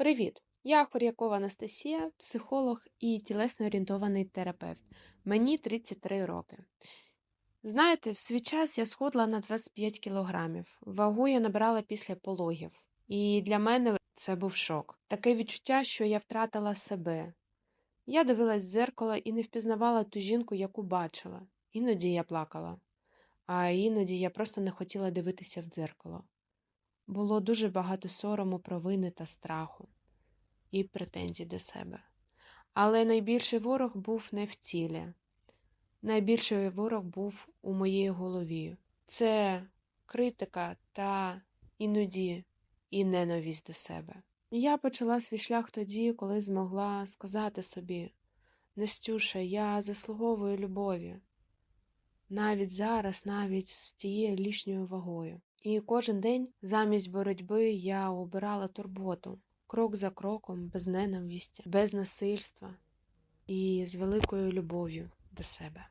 Привіт! Я Хор'якова Анастасія, психолог і тілесно орієнтований терапевт. Мені 33 роки. Знаєте, в свій час я сходила на 25 кілограмів. Вагу я набрала після пологів. І для мене це був шок. Таке відчуття, що я втратила себе. Я дивилась в дзеркало і не впізнавала ту жінку, яку бачила. Іноді я плакала, а іноді я просто не хотіла дивитися в дзеркало. Було дуже багато сорому, провини та страху і претензій до себе. Але найбільший ворог був не в тілі. Найбільший ворог був у моїй голові. Це критика та іноді і ненависть до себе. Я почала свій шлях тоді, коли змогла сказати собі Настюша, я заслуговую любові. Навіть зараз, навіть з тією лішньою вагою. І кожен день замість боротьби я обирала турботу, крок за кроком, без ненависті, без насильства і з великою любов'ю до себе.